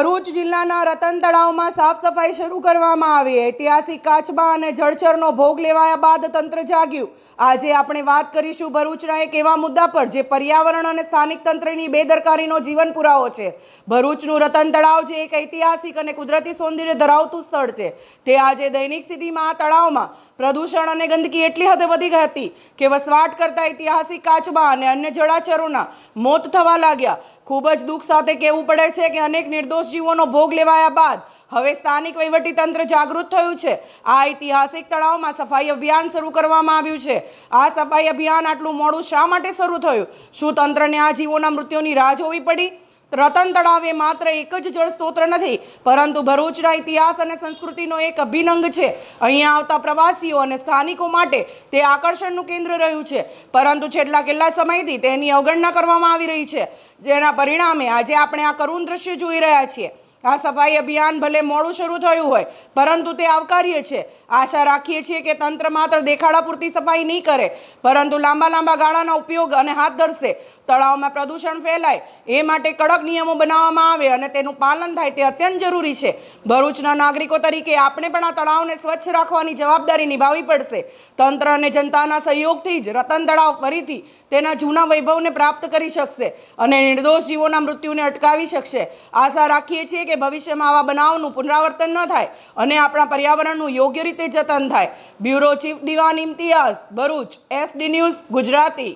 ભરૂચ જિલ્લાના રતન તળાવમાં સાફ સફાઈ શરૂ કરવામાં આવી. ઐતિહાસિક કાચબા અને જળચરનો ભોગ લેવાયા બાદ તંત્ર જાગ્યું. આજે આપણે વાત કરીશું ભરૂચના એક એવા મુદ્દા પર જે પર્યાવરણ અને સ્થાનિક તંત્રની બેદરકારીનો જીવન પુરાવો છે. ભરૂચનું રતન તળાવ જે એક ઐતિહાસિક અને કુદરતી સૌંદર્ય ધરાવતું સ્થળ છે. તે આજે દૈનિક સ્થિતિમાં આ તળાવમાં પ્રદૂષણ અને ગંદકી એટલી હદે વધી ગઈ હતી કે વસવાટ કરતા ઐતિહાસિક કાચબા અને અન્ય જળાચરોના મોત થવા લાગ્યા. ખૂબ જ દુઃખ સાથે કહેવું પડે છે કે અનેક નિર્દોષ જીવોનો ભોગ લેવાયા બાદ હવે સ્થાનિક વહીવટીતંત્ર જાગૃત થયું છે. આ ઐતિહાસિક તળાવમાં સફાઈ અભિયાન શરૂ કરવામાં આવ્યું છે. આ સફાઈ અભિયાન આટલું મોડું શા માટે શરૂ થયું? શું તંત્રને આ જીવોના મૃત્યુની રાહ જોવી પડી? રતન તળાવ એ માત્ર એક જ જળ સ્ત્રોત નથી, પરંતુ ભરૂચના ઇતિહાસ અને સંસ્કૃતિનો એક અભિનંગ છે. અહીંયા આવતા પ્રવાસીઓ અને સ્થાનિકો માટે તે આકર્ષણનું કેન્દ્ર રહ્યું છે, પરંતુ છેલ્લા કેટલા સમયથી તેની અવગણના કરવામાં આવી રહી છે, જેના પરિણામે આજે આપણે આ કરુણ દ્રશ્ય જોઈ રહ્યા છીએ. આ સફાઈ અભિયાન ભલે મોડું શરૂ થયું હોય, પરંતુ તે આવકાર્ય છે. આશા રાખીએ છીએ કે તંત્ર માત્ર દેખાડા પૂરતી સફાઈ નહીં કરે, પરંતુ લાંબા લાંબા ગાળાના ઉપયોગ અને હાથ ધરશે. તળાવમાં પ્રદૂષણ ફેલાય, એ માટે કડક નિયમો બનાવવામાં આવે અને તેનું પાલન થાય તે અત્યંત જરૂરી છે. ભરૂચના નાગરિકો તરીકે આપણે પણ આ તળાવને સ્વચ્છ રાખવાની જવાબદારી નિભાવવી પડશે. તંત્ર અને જનતાના સહયોગથી જ રતન તળાવ ફરીથી તેના જૂના વૈભવને પ્રાપ્ત કરી શકશે અને નિર્દોષ જીવોના મૃત્યુને અટકાવી શકશે. આશા રાખીએ છીએ કે ભવિષ્યમાં આવા બનાવનું પુનરાવર્તન ન થાય અને આપણા પર્યાવરણનું યોગ્ય રીતે જતન થાય. Bureau chief Diwan Imtiyaz, Bharuch, SD news, Gujarati.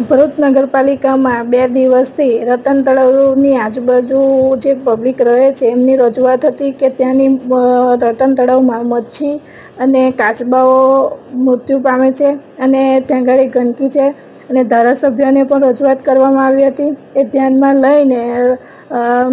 Bharuch નગરપાલિકામાં બે દિવસથી રતન તળાવની આજુબાજુ જે પબ્લિક રહે છે, એમની રજૂઆત હતી કે ત્યાંની રતન તળાવમાં મચ્છી અને કાચબાઓ મૃત્યુ પામે છે અને ત્યાં આગળ ગંદકી છે. અને ધારાસભ્યને પણ રજૂઆત કરવામાં આવી હતી. એ ધ્યાનમાં લઈને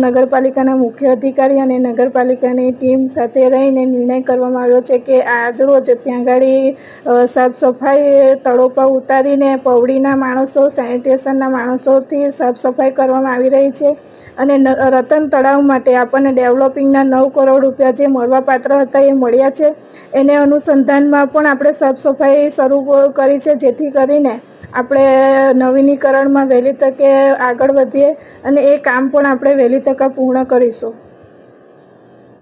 નગરપાલિકાના મુખ્ય અધિકારી અને નગરપાલિકાની ટીમ સાથે રહીને નિર્ણય કરવામાં આવ્યો છે કે આજરોજ ત્યાં આગળ સાફ સફાઈ તળોપા ઉતારીને પવડીના માણસો, સેનિટેશનના માણસોથી સાફ સફાઈ કરવામાં આવી રહી છે. અને રતન તળાવ માટે આપણને ડેવલપિંગના નવ કરોડ રૂપિયા જે મળવાપાત્ર હતા એ મળ્યા છે. એને અનુસંધાનમાં પણ આપણે સાફ સફાઈ શરૂ કરી છે, જેથી કરીને આપણે નવીનીકરણમાં વહેલી તકે આગળ વધીએ અને એ કામ પણ આપણે વહેલી તકે પૂર્ણ કરીશું.